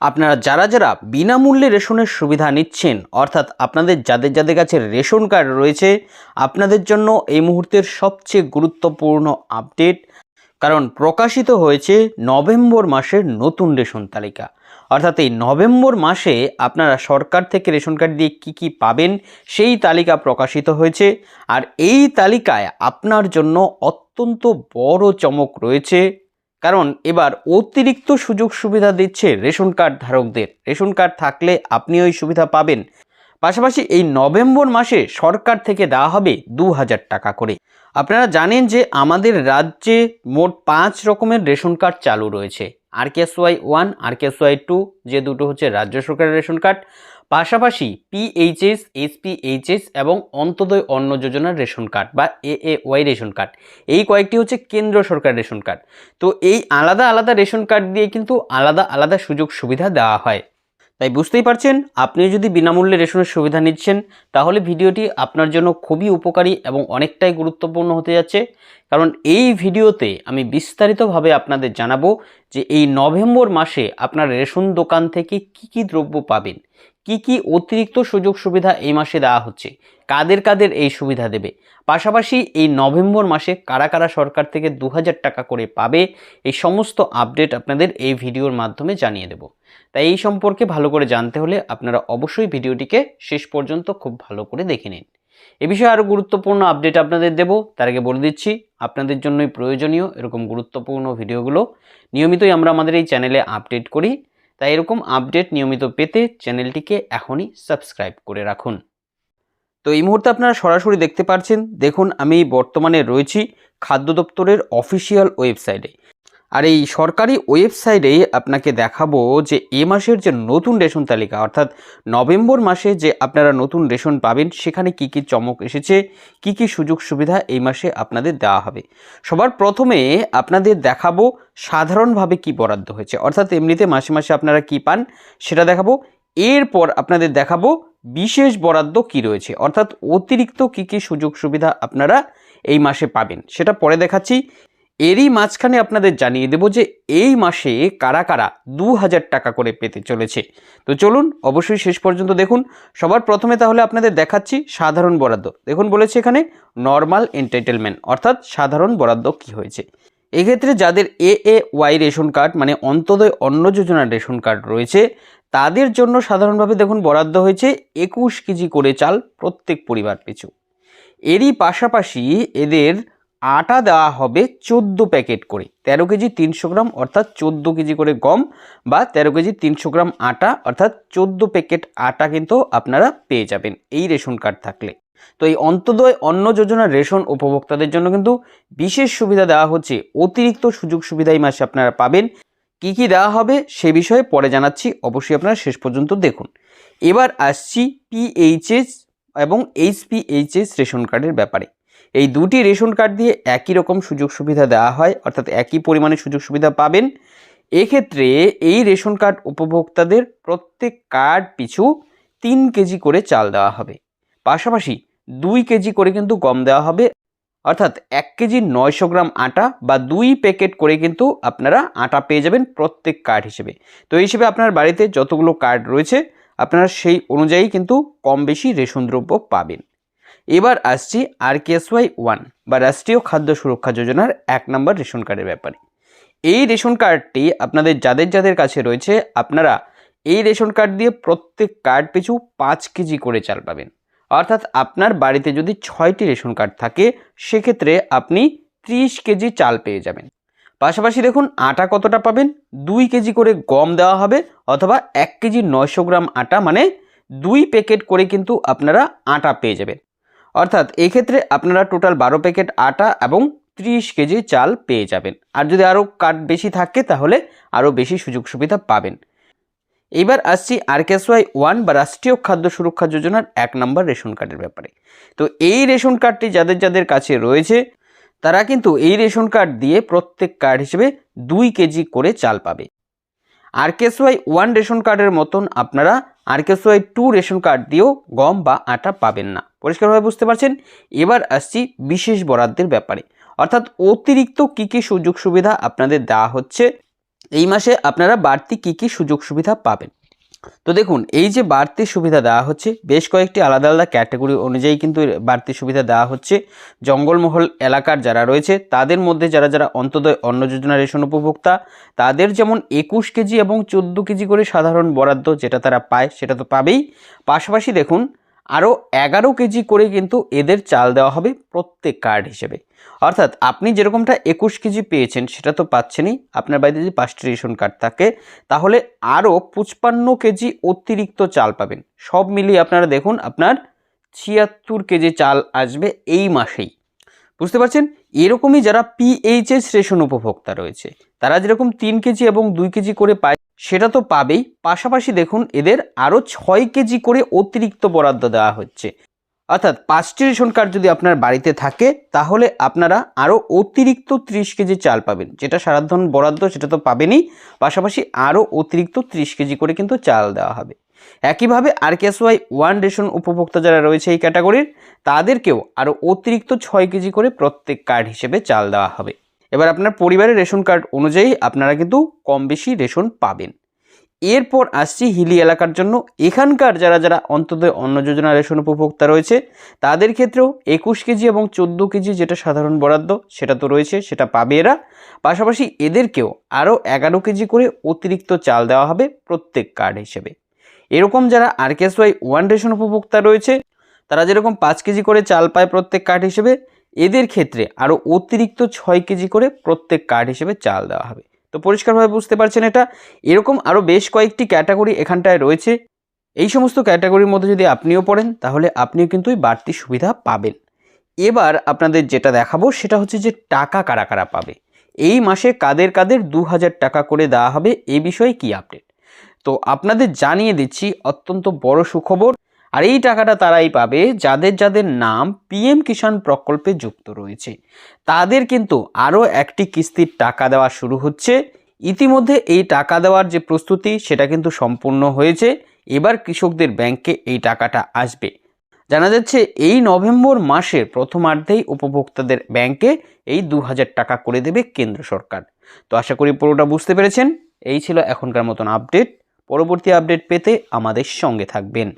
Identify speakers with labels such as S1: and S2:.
S1: আপনারা যারা যারা বিনামূল্যে রেশনের সুবিধা নিচ্ছেন, অর্থাৎ আপনাদের যাদের যাদের কাছে রেশন কার্ড রয়েছে, আপনাদের জন্য এই মুহূর্তের সবচেয়ে গুরুত্বপূর্ণ আপডেট, কারণ প্রকাশিত হয়েছে নভেম্বর মাসের নতুন রেশন তালিকা। অর্থাৎ এই নভেম্বর মাসে আপনারা সরকার থেকে রেশন কার্ড দিয়ে কি কি পাবেন, সেই তালিকা প্রকাশিত হয়েছে। আর এই তালিকায় আপনার জন্য অত্যন্ত বড় চমক রয়েছে কারণ এবার অতিরিক্ত সুযোগ সুবিধা দিচ্ছে রেশন কার্ড ধারকদের। রেশন কার্ড থাকলে আপনি ওই সুবিধা পাবেন। পাশাপাশি এই নভেম্বর মাসে সরকার থেকে দেওয়া হবে দু হাজার টাকা করে। আপনারা জানেন যে আমাদের রাজ্যে মোট পাঁচ রকমের রেশন কার্ড চালু রয়েছে। R Y one, R Y two, যে দুটো হচ্ছে রাজ্য সরকারের রেশন কার্ড পাশাপাশি পিএইচএস এসপিএইচএস এবং অন্তদয় অন্ন যোজনার রেশন কার্ড বা A A Y ration card. এই কয়েকটি হচ্ছে কেন্দ্র সরকার রেশন কার্ড। তো এই আলাদা আলাদা রেশন কার্ড দিয়ে কিন্তু আলাদা আলাদা সুযোগ সুবিধা দেওয়া হয়। তাই বুঝতেই পারছেন, আপনি যদি বিনামূল্যে রেশনের সুবিধা নিচ্ছেন, তাহলে ভিডিওটি আপনার জন্য খুবই উপকারী এবং অনেকটাই গুরুত্বপূর্ণ হতে যাচ্ছে। কারণ এই ভিডিওতে আমি বিস্তারিতভাবে আপনাদের জানাব যে এই নভেম্বর মাসে আপনার রেশন দোকান থেকে কি কি দ্রব্য পাবেন কি কি অতিরিক্ত সুযোগ সুবিধা এই মাসে দেওয়া হচ্ছে? কাদের কাদের এই সুবিধা দেবে? পাশাপাশি এই নভেম্বর মাসে কারা কারা সরকার থেকে দু হাজার টাকা করে পাবে? এই সমস্ত আপডেট আপনাদের এই ভিডিওর মাধ্যমে জানিয়ে দেব। তাই এই সম্পর্কে ভালো করে জানতে হলে আপনারা অবশ্যই ভিডিওটিকে শেষ পর্যন্ত খুব ভালো করে দেখে নিন। এ বিষয়ে আরও গুরুত্বপূর্ণ আপডেট আপনাদের দেব। তার আগে বলে দিচ্ছি, আপনাদের জন্যই প্রয়োজনীয় এরকম গুরুত্বপূর্ণ ভিডিওগুলো। নিয়মিতই আমরা আমাদের এই চ্যানেলে আপডেট করি। তাই এরকম আপডেট নিয়মিত পেতে চ্যানেলটিকে এখনই সাবস্ক্রাইব করে রাখুন। তো এই মুহূর্তে আপনারা সরাসরি দেখতে পাচ্ছেন দেখুন আমি বর্তমানে রয়েছি খাদ্য দপ্তরের অফিসিয়াল ওয়েবসাইটে আর এই সরকারি ওয়েবসাইটে আপনাকে দেখাবো যে এ মাসের যে নতুন রেশন তালিকা, অর্থাৎ নভেম্বর মাসে যে আপনারা নতুন রেশন পাবেন, সেখানে কি কি চমক এসেছে, কি কি সুযোগ সুবিধা এই মাসে আপনাদের দেওয়া হবে। সবার প্রথমে আপনাদের দেখাবো সাধারণভাবে কি বরাদ্দ হয়েছে, অর্থাৎ এমনিতে মাসে মাসে আপনারা কি পান সেটা দেখাবো। এরপর আপনাদের দেখাবো বিশেষ বরাদ্দ কি রয়েছে, অর্থাৎ অতিরিক্ত কি কি সুযোগ সুবিধা আপনারা এই মাসে পাবেন, সেটা পরে দেখাচ্ছি। এরই মাঝখানে আপনাদের জানিয়ে দেব যে এই মাসে কারা কারা দু হাজার টাকা করে পেতে চলেছে। তো চলুন অবশ্যই শেষ পর্যন্ত দেখুন। সবার প্রথমে তাহলে আপনাদের দেখাচ্ছি সাধারণ বরাদ্দ। দেখুন বলেছে এখানে নর্মাল এন্টাইটেলমেন্ট অর্থাৎ সাধারণ বরাদ্দ কি হয়েছে। এক্ষেত্রে যাদের A A Y ration card মানে অন্তদয় অন্ন যোজনার রেশন কার্ড রয়েছে, তাদের জন্য সাধারণভাবে দেখুন বরাদ্দ হয়েছে একুশ কেজি করে চাল প্রত্যেক পরিবার পিছু। এরই পাশাপাশি এদের আটা দেওয়া হবে চোদ্দ প্যাকেট করে। তেরো কেজি তিনশো গ্রাম অর্থাৎ চোদ্দ কেজি করে গম বা তেরো কেজি তিনশো গ্রাম আটা অর্থাৎ চোদ্দ প্যাকেট আটা কিন্তু আপনারা পেয়ে যাবেন এই রেশন কার্ড থাকলে। তো এই অন্তদয় অন্ন যোজনার রেশন উপভোক্তাদের জন্য কিন্তু বিশেষ সুবিধা দেওয়া হচ্ছে। অতিরিক্ত সুযোগ সুবিধা এই মাসে আপনারা পাবেন। কি কি দেওয়া হবে সে বিষয়ে পরে জানাচ্ছি, অবশ্যই আপনারা শেষ পর্যন্ত দেখুন। এবার আসছি পিএইচএস এবং এইচপিএইচএস রেশন কার্ডের ব্যাপারে। এই দুটি রেশন কার্ড দিয়ে একই রকম সুযোগ সুবিধা দেওয়া হয়, অর্থাৎ একই পরিমাণে সুযোগ সুবিধা পাবেন। এক্ষেত্রে এই রেশন কার্ড উপভোক্তাদের প্রত্যেক কার্ড পিছু তিন কেজি করে চাল দেওয়া হবে। পাশাপাশি দুই কেজি করে কিন্তু গম দেওয়া হবে, অর্থাৎ এক কেজি নয়শো গ্রাম আটা বা দুই প্যাকেট করে কিন্তু আপনারা আটা পেয়ে যাবেন প্রত্যেক কার্ড হিসেবে। তো এই হিসেবে আপনার বাড়িতে যতগুলো কার্ড রয়েছে, আপনারা সেই অনুযায়ী কিন্তু কম বেশি রেশন দ্রব্য পাবেন। এবার আসছি আর ওয়াই ওয়ান বা রাষ্ট্রীয় খাদ্য সুরক্ষা যোজনার এক নম্বর রেশন কার্ডের ব্যাপারে। এই রেশন কার্ডটি আপনাদের, যাদের যাদের কাছে রয়েছে, আপনারা এই রেশন কার্ড দিয়ে প্রত্যেক কার্ড পিছু পাঁচ কেজি করে চাল পাবেন। অর্থাৎ আপনার বাড়িতে যদি ছয়টি রেশন কার্ড থাকে, সেক্ষেত্রে আপনি ত্রিশ কেজি চাল পেয়ে যাবেন। পাশাপাশি দেখুন, আটা কতটা পাবেন? দুই কেজি করে গম দেওয়া হবে, অথবা এক কেজি নয়শো গ্রাম আটা মানে দুই প্যাকেট করে কিন্তু আপনারা আটা পেয়ে যাবেন। অর্থাৎ এক্ষেত্রে আপনারা টোটাল বারো প্যাকেট আটা এবং ত্রিশ কেজি চাল পেয়ে যাবেন। আর যদি আরও কার্ড বেশি থাকে, তাহলে আরও বেশি সুযোগ সুবিধা পাবেন। এবার আসছি আরকেএসওয়াই ওয়ান বা রাষ্ট্রীয় খাদ্য সুরক্ষা যোজনার এক নম্বর রেশন কার্ডের ব্যাপারে। তো এই রেশন কার্ডটি যাদের যাদের কাছে রয়েছে, তারা কিন্তু এই রেশন কার্ড দিয়ে প্রত্যেক কার্ড হিসেবে দুই কেজি করে চাল পাবে। আরকেএসওয়াই ওয়ান রেশন কার্ডের মতন আপনারা আরকেএসওয়াই টু রেশন কার্ড দিয়েও গম বা আটা পাবেন না। পরিষ্কারভাবে বুঝতে পারছেন? এবার আসছি বিশেষ বরাদ্দের ব্যাপারে। অর্থাৎ অতিরিক্ত কী কী সুযোগ সুবিধা আপনাদের দেওয়া হচ্ছে? এই মাসে আপনারা বাড়তি কী কী সুযোগ সুবিধা পাবেন? তো দেখুন, এই যে বাড়তি সুবিধা দেওয়া হচ্ছে, বেশ কয়েকটি আলাদা আলাদা ক্যাটাগরি অনুযায়ী কিন্তু বাড়তি সুবিধা দেওয়া হচ্ছে। জঙ্গলমহল এলাকার যারা রয়েছে, তাদের মধ্যে যারা যারা অন্তদয় অন্ন যোজনা রেশন উপভোক্তা, তাদের যেমন একুশ কেজি এবং চোদ্দ কেজি করে সাধারণ বরাদ্দ যেটা তারা পায়, সেটা তো পাবেই। পাশাপাশি দেখুন আরও এগারো কেজি করে কিন্তু এদের চাল দেওয়া হবে প্রত্যেক কার্ড হিসেবে। অর্থাৎ আপনি যেরকমটা একুশ কেজি পেয়েছেন সেটা তো পাচ্ছেনই। আপনার বাড়িতে যদি পাঁচটি রেশন কার্ড থাকে, তাহলে আরও পঁচপান্ন কেজি অতিরিক্ত চাল পাবেন। সব মিলিয়ে আপনারা দেখুন, আপনার ছিয়াত্তর কেজি চাল আসবে এই মাসেই। বুঝতে পারছেন? এরকমই যারা পিএইচএস রেশন উপভোক্তা রয়েছে, তারা যেরকম তিন কেজি এবং দুই কেজি করে পায় সেটা তো পাবেই। পাশাপাশি দেখুন, এদের আরও ছয় কেজি করে অতিরিক্ত বরাদ্দ দেওয়া হচ্ছে। অর্থাৎ পাঁচটি রেশন কার্ড যদি আপনার বাড়িতে থাকে, তাহলে আপনারা আরও অতিরিক্ত ত্রিশ কেজি চাল পাবেন। যেটা সাধারণ বরাদ্দ, সেটা তো পাবেনই। পাশাপাশি আরও অতিরিক্ত ত্রিশ কেজি করে কিন্তু চাল দেওয়া হবে। একইভাবে আর ওয়াই ওয়ান রেশন উপভোক্তা যারা রয়েছে এই ক্যাটাগরির, তাদেরকেও আরও অতিরিক্ত ছয় কেজি করে প্রত্যেক কার্ড হিসেবে চাল দেওয়া হবে। এবার আপনার পরিবারের রেশন কার্ড অনুযায়ী আপনারা কিন্তু কম বেশি রেশন পাবেন। এরপর আসছি হিলি এলাকার জন্য। এখানকার যারা যারা অন্তদয় অন্ন যোজনা রেশন উপভোক্তা রয়েছে, তাদের ক্ষেত্রেও একুশ কেজি এবং চোদ্দ কেজি যেটা সাধারণ বরাদ্দ, সেটা তো রয়েছে, সেটা পাবে এরা। পাশাপাশি এদেরকেও আরও এগারো কেজি করে অতিরিক্ত চাল দেওয়া হবে প্রত্যেক কার্ড হিসেবে। এরকম যারা আরকেএসওয়াই ওয়ান রেশন উপভোক্তা রয়েছে, তারা যেরকম পাঁচ কেজি করে চাল পায় প্রত্যেক কার্ড হিসেবে এদের ক্ষেত্রে আরও অতিরিক্ত ছয় কেজি করে প্রত্যেক কার্ড হিসেবে চাল দেওয়া হবে। তো পরিষ্কারভাবে বুঝতে পারছেন এটা? এরকম আরও বেশ কয়েকটি ক্যাটাগরি এখানটায় রয়েছে। এই সমস্ত ক্যাটাগরির মধ্যে যদি আপনিও পড়েন, তাহলে আপনিও কিন্তু এই বাড়তি সুবিধা পাবেন। এবার আপনাদের যেটা দেখাবো, সেটা হচ্ছে যে টাকা কারা কারা পাবে। এই মাসে কাদের কাদের দু হাজার টাকা করে দেওয়া হবে, এ বিষয়ে কি আপডেট? তো আপনাদের জানিয়ে দিচ্ছি, অত্যন্ত বড় সুখবর। আর এই টাকাটা তারাই পাবে যাদের যাদের নাম পিএম কিষাণ প্রকল্পে যুক্ত রয়েছে। তাদের কিন্তু আরও একটি কিস্তির টাকা দেওয়া শুরু হচ্ছে। ইতিমধ্যে এই টাকা দেওয়ার যে প্রস্তুতি, সেটা কিন্তু সম্পূর্ণ হয়েছে। এবার কৃষকদের ব্যাংকে এই টাকাটা আসবে। জানা যাচ্ছে, এই নভেম্বর মাসের প্রথমার্ধেই উপভোক্তাদের ব্যাংকে এই দু হাজার টাকা করে দেবে কেন্দ্র সরকার। তো আশা করি পুরোটা বুঝতে পেরেছেন। এই ছিল এখনকার মতন আপডেট। পরবর্তী আপডেট পেতে আমাদের সঙ্গে থাকবেন।